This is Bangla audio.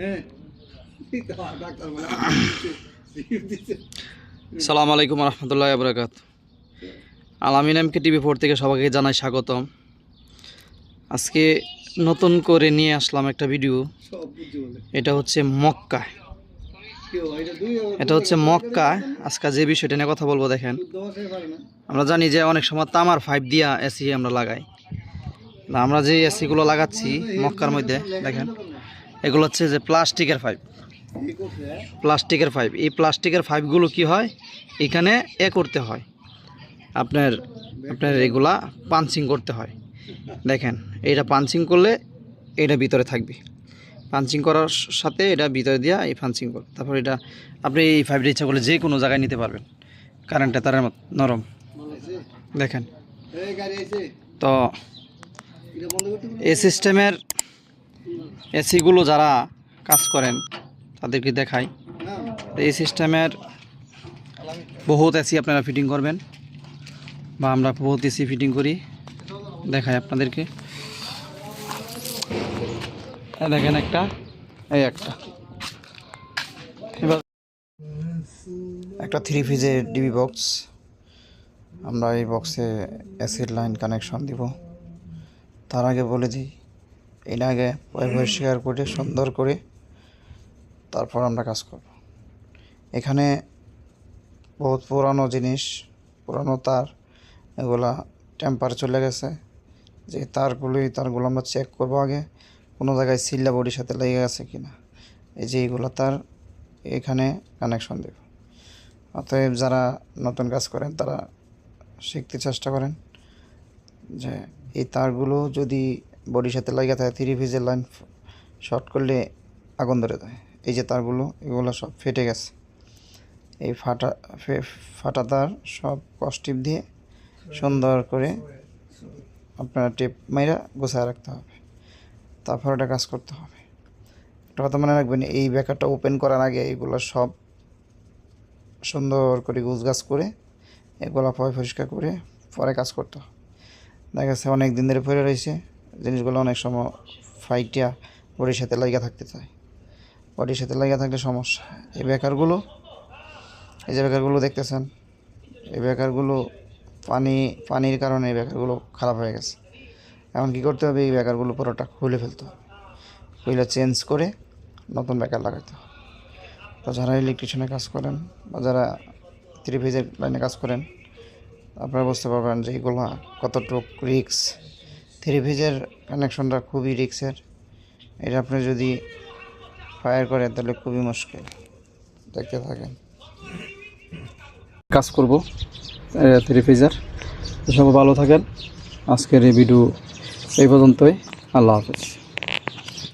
হ্যাঁ। ডাক্তার বলে সালাম আলাইকুম রহমতুল্লাহ আবরাকাত আলামিন এমকে টিভি ফোর থেকে সবাইকে জানাই স্বাগতম। আজকে নতুন করে নিয়ে আসলাম একটা ভিডিও। এটা হচ্ছে মক্কা। এটা হচ্ছে মক্কা। আজকে যে বিষয়টা নিয়ে কথা বলব দেখেন। আমরা জানি যে অনেক সময় তামার ফাইভ দিয়া এসি আমরা লাগাই। আমরা যে এসিগুলো লাগাচ্ছি মক্কার মধ্যে দেখেন। এগুলো হচ্ছে যে প্লাস্টিকের পাইপ? প্লাস্টিকের পাইপ। এই প্লাস্টিকের পাইপগুলো কি হয়? এখানে এ করতে হয়। আপনার আপনার এগুলা পাঞ্চিং করতে হয়। দেখেন এটা পাঞ্চিং করলে এটা ভিতরে থাকবে। পাঞ্চিং করার সাথে এটা ভিতরে দিয়া এই পাঞ্চিং করবে তারপর এটা আপনি এই পাইপটা ইচ্ছা করলে যে কোনো জায়গায় নিতে পারবেন। কারেন্টটা তার মত নরম। দেখেন। তো এই সিস্টেমের এসিগুলো যারা কাজ করেন, তাদেরকে দেখাই। এই সিস্টেমের বহুত এসি আপনারা ফিটিং করবেন বা আমরা বহুত এসি ফিটিং করি। দেখাই আপনাদেরকে। দেখেন একটা, এই একটা। এবার একটা থ্রি পিসের ডিবি বক্স আমরা এই বক্সে এসির লাইন কানেকশন দিব। তার আগে বলে দিই আগে পরিষ্কার করে, সুন্দর করে তারপর আমরা কাজ করব। এখানে বহুত পুরানো জিনিস, পুরানো তার, এগুলা টেম্পার চলে গেছে। যে তারগুলি তারগুলো আমরা চেক করব আগে, কোনো জায়গায় সিল্লা বডির সাথে লেগে গেছে কি না এই যে এইগুলো তার, এখানে কানেকশন দেব। অতএব যারা নতুন কাজ করেন, তারা শিখতে চেষ্টা করেন যে এই তারগুলো যদি বডির সাথে লাগিয়ে থাকে থ্রি ফিজের লাইন শর্ট করলে আগুন ধরে দেয় এই যে তারগুলো, এগুলো সব ফেটে গেছে। এই ফাটা ফাটা তার সব কস্টিপ দিয়ে সুন্দর করে আপনার টেপ মাইরা গোছায় রাখতে হবে। তারপর এটা কাজ করতে হবে। একটা কথা মনে রাখবেন, এই ব্যাকারটা ওপেন করার আগে এইগুলো সব সুন্দর করে গুছগাছ করে, এগুলো পয় পরিষ্কার করে পরে কাজ করতে হবে। দেখা গেছে অনেক দিন ধরে পড়ে রয়েছে। জিনিসগুলো অনেক সময় ফাইটিয়া বডির সাথে লাগিয়ে থাকতে চায়। বডির সাথে লাগিয়ে থাকলে সমস্যা। এই বেকারগুলো, এই যে বেকারগুলো দেখতেছেন, এই বেকারগুলো পানি, পানির কারণে এই বেকারগুলো খারাপ হয়ে গেছে। এখন কি করতে হবে? এই বেকারগুলো পুরোটা খুলে ফেলতে হবে। চেঞ্জ করে নতুন বেকার লাগাতে হবে। তো যারা ইলেকট্রিশিয়ানে কাজ করেন বা যারা থ্রি ফেজের লাইনে কাজ করেন, আপনারা বুঝতে পারবেন যে এগুলো কতটুক রিক্স থ্রি ফেজের কানেকশনটা খুবই রিক্সের। এটা আপনি যদি ফায়ার করেন, তাহলে খুবই মুশকিল। দেখতে থাকেন। কাজ করব থ্রি ফেজার। সবাই ভালো থাকেন। আজকের এই ভিডিও এই পর্যন্তই। আল্লাহ হাফেজ।